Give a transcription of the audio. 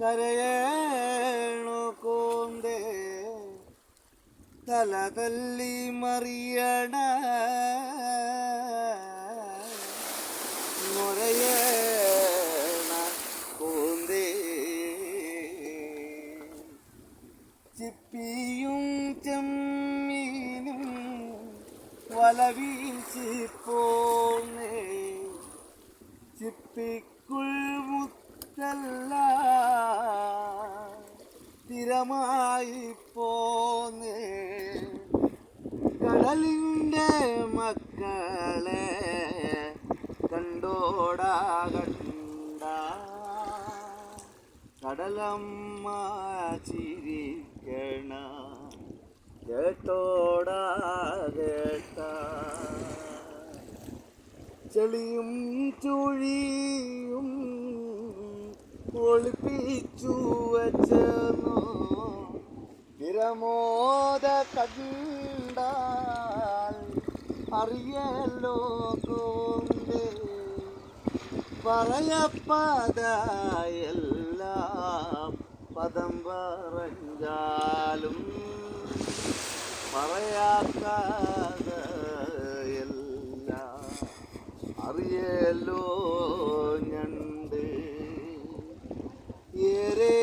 കരയേണു. കോന്തേ. തല തല്ലി മറിയണ മുറയേണ കോന്തേ. ചിപ്പിയും ചെമ്മീനും വല വീശി പോന്നേ ചിപ്പിക്കുൾ മുത്തല്ല. സ്ഥിരമായി പോന്നേ. കടലിന്റെ മക്കളെ കണ്ടോടാ കണ്ട. കടലമ്മ ചിരിക്കണ. കേട്ടോടാ ചെളിയും ചുഴിയും ഒളിപ്പിച്ചു വച്ച നിരമോദ കണ്ടാൽ അറിയല്ലോ കോന്തേ പറയപ്പതായെല്ലാം പദം പറഞ്ഞാലും പറയാക്കാതെയെല്ലാം ഞണ്ട്. ഏരേരി